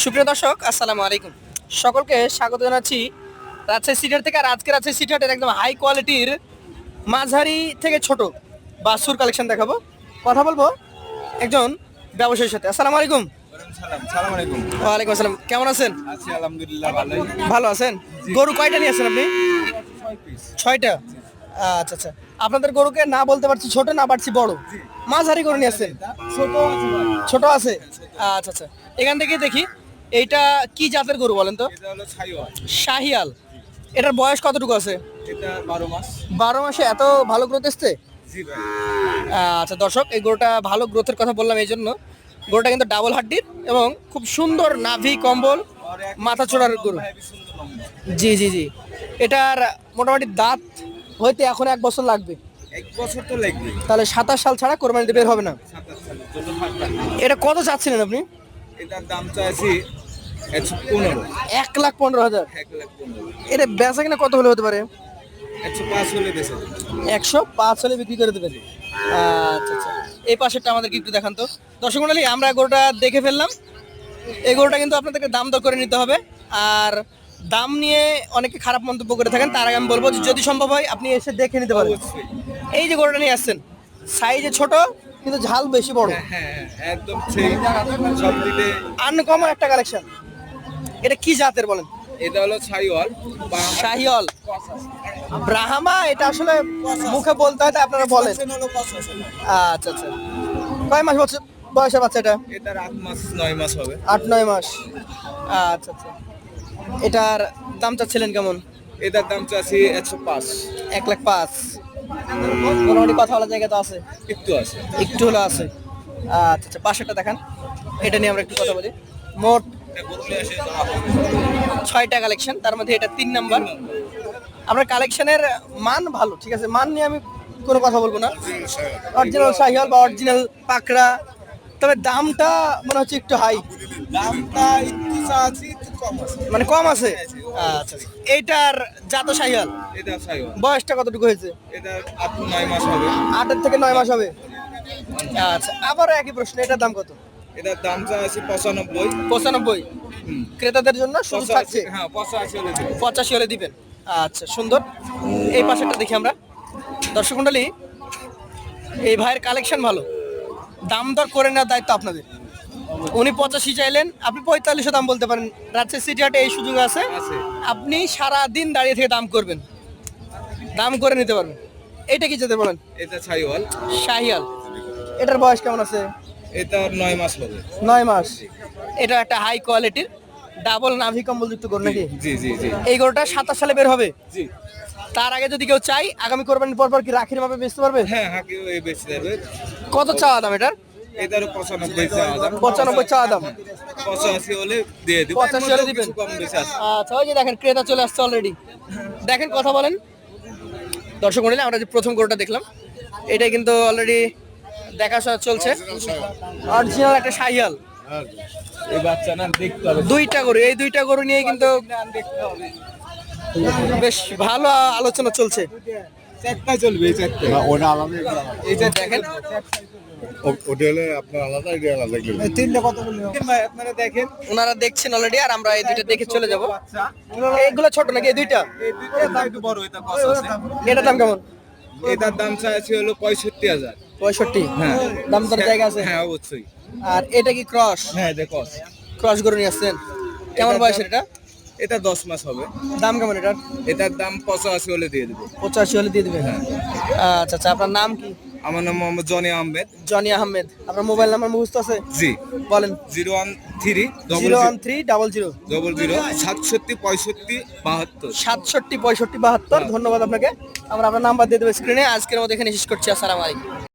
সুপ্রিয় দর্শক, আসসালামু আলাইকুম। সকলকে স্বাগত জানাচ্ছি রাজশাহী সিটার থেকে। আর আজকের রাজশাহী সিটারের একদম হাই কোয়ালিটির মাঝারি থেকে ছোট বাসুর কালেকশন দেখাবো। কথা বলব একজন ব্যবসায়ীর সাথে। আসসালামু আলাইকুম। ওয়ালাইকুম আসসালাম। কেমন আছেন? ভালো আছেন? গরু কয়টা নিয়ে আসছেন আপনি? ছয়টা। আচ্ছা আচ্ছা। আপনাদের গরুকে না বলতে পারছি ছোট, না পারছি বড়। মাঝারি গরু নিয়ে আসছেন? ছোট আছে। আচ্ছা আচ্ছা। এখান থেকে দেখি। এইটা কি জাতের গরু বলেন তো? শাহিয়াল। এটার বয়স কতটুকু আছে? বারো মাসে। এত ভালো গ্রোথ এসছে? আচ্ছা দর্শক এই গরুটা ভালো গ্রোথের কথা বললাম এই জন্য গরুটা কিন্তু ডাবল হাড্ডির এবং খুব সুন্দর নাভি কম্বল মাথা চোড়ার গরু। জি জি জি। এটার মোটামুটি দাঁত হইতে এখন এক বছর লাগবে। এক বছর তো লাগবে। তাহলে সাতাশ সাল ছাড়া কোরবানিতে বের হবে না। এটা কত চাচ্ছিলেন আপনি? এটার দাম চাইছি এক লাখ পনেরো হাজার। এটা বেচা কিনা কত হলে হতে পারে? একশো পাঁচ হলে বিক্রি করে দেবেন আচ্ছা আচ্ছা। এই পাশেরটা আমাদেরকে একটু দেখান তো। দর্শক মন্ডলী আমরা গরুটা দেখে ফেললাম। এই গরুটা কিন্তু আপনাদেরকে দাম দর করে নিতে হবে। আর দাম নিয়ে অনেকে খারাপ মন্তব্য করে থাকেন তার আগে আমি বলব যদি সম্ভব হয় আপনি এসে দেখে নিতে পারেন। এই যে গরুটা নিয়ে আসছেন সাইজে ছোট কিন্তু ঝাল বেশি বড়। হ্যাঁ হ্যাঁ একদম সেই সব দিকে আনকমন একটা কালেকশন এটা কি জাতের বলেন? এটা হলো ছাইওয়াল বা শাহিওল ব্রাহ্মা এটা আসলে মুখে বলতে হয় আপনারা বলেন। আচ্ছা আচ্ছা। কয় মাস বছর বয়সের বাচ্চা এটা? এটার আট মাস নয় মাস হবে। আট নয় মাস। আচ্ছা আচ্ছা। এটার দাম চাচ্ছিলেন কেমন? এটার দাম চাচ্ছি একশো পাঁচ। এক লাখ পাঁচ। মোটামুটি কথা বলার জায়গা তো আছে। একটু আছে। একটু হলো আছে। আচ্ছা আচ্ছা। পাশেরটা দেখান। এটা নিয়ে আমরা একটু কথা বলি। মোট ছয়টা কালেকশন তার মধ্যে এটা তিন নাম্বার আমরা কালেকশনের মান ভালো ঠিক আছে? মান নিয়ে আমি কোনো কথা বলব না। অরিজিনাল শাহিয়াল বা অরিজিনাল পাকড়া তবে দামটা মনে হচ্ছে একটু হাই দামটা একটু চাচ্ছি মানে কম আছে? আচ্ছা আচ্ছা। এইটার জাত এটা ছাইওয়াল বয়সটা কতটুকু হয়েছে? এটা মাস হবে। আটের থেকে নয় মাস হবে। আচ্ছা আবারও একই প্রশ্ন এটার দাম কত? এটার দাম চাচ্ছি পঁচানব্বই। পঁচানব্বই। ক্রেতাদের জন্য শুধু পঁচাশি থাকছে? হ্যাঁ পঁচাশি হলে পঁচাশি হলে দিবেন। আচ্ছা সুন্দর। এই পাশেরটা দেখি আমরা। দর্শক মন্ডলী এই ভাইয়ের কালেকশন ভালো। দাম দর করে নেওয়ার দায়িত্ব আপনাদের। উনি পঁচাশি চাইলেন আপনি পঁয়তাল্লিশও দাম বলতে পারেন। রাজশাহী সিটি হাটে এই সুযোগ আছে। আছে। আপনি সারা দিন দাঁড়িয়ে থেকে দাম করবেন। দাম করে নিতে পারবেন। এইটা কি যেতে বলেন? এটা ছাইওয়াল শাহিয়াল এটার বয়স কেমন আছে? এটা নয় মাস হবে। নয় মাস। এটা একটা হাই কোয়ালিটির ডাবল নাভি কম্বলযুক্ত গরু নাকি? জি জি জি এই গরুটা সাতাশ সালে বের হবে? জি। তার আগে যদি কেউ চাই আগামী কোরবানির পর পর কি রাখির মাপে বেচতে পারবে? হ্যাঁ হ্যাঁ কেউ এই বেশি দেবে কত চাওয়া দাম এটার? এটারও পঁচানব্বই চাওয়া দাম। পঁচানব্বই চাওয়া দাম। পঁচাশি হলে দিয়ে দেবো। পঁচাশি হলে দিবেন? আচ্ছা ওই যে দেখেন ক্রেতা চলে আসছে অলরেডি দেখেন কথা বলেন। দর্শক মন্ডলী আমরা যে প্রথম গরুটা দেখলাম এটা কিন্তু অলরেডি দেখাশোনা চলছে। অরিজিনাল একটা শাহিয়াল। এই বাচ্চা না দেখতে হবে। দুইটা গরু এই দুইটা গরু নিয়ে কিন্তু বেশ ভালো আলোচনা চলছে। চলবে এই চারটায়। ওটা আলাদা এই যে দেখেন। ওটা হলে আপনার আলাদা এটা আলাদা গেল তিনটা কত আপনারা দেখেন। ওনারা দেখছেন অলরেডি আর আমরা এই দুইটা দেখে চলে যাব। এইগুলো ছোট নাকি? এই দুইটা? এই দুইটার দাম একটু বড় এটা কষ্ট আছে। এটার দাম কেমন? এটার দাম চাইছি হলো পঁয়ষট্টি হাজার। পঁয়ষট্টি? হ্যাঁ। দাম দর জায়গা আছে? হ্যাঁ অবশ্যই। আর এটা কি ক্রস? হ্যাঁ দেখো ক্রস। গরু নিয়ে আসছেন। কেমন বয়সের এটা? এটা দশ মাস হবে। দাম কেমন এটার? এটার দাম পঁচাশি হলে দিয়ে দেবো। পঁচাশি হলে দিয়ে দেবেন? আচ্ছা আচ্ছা আপনার নাম কি? আমার নাম মোহাম্মদ জনি আহমেদ। জনি আহমেদ। আপনার মোবাইল নাম্বার মুখস্থ আছে? জি। বলেন। Zero one three zero one three double zero. Double zero সাতষট্টি পঁয়ষট্টি বাহাত্তর। সাতষট্টি পঁয়ষট্টি বাহাত্তর। ধন্যবাদ আপনাকে। আমরা আপনার নাম্বার দিয়ে দেবো স্ক্রিনে। আজকের মধ্যে এখানে শেষ করছি। আসসালামু আলাইকুম।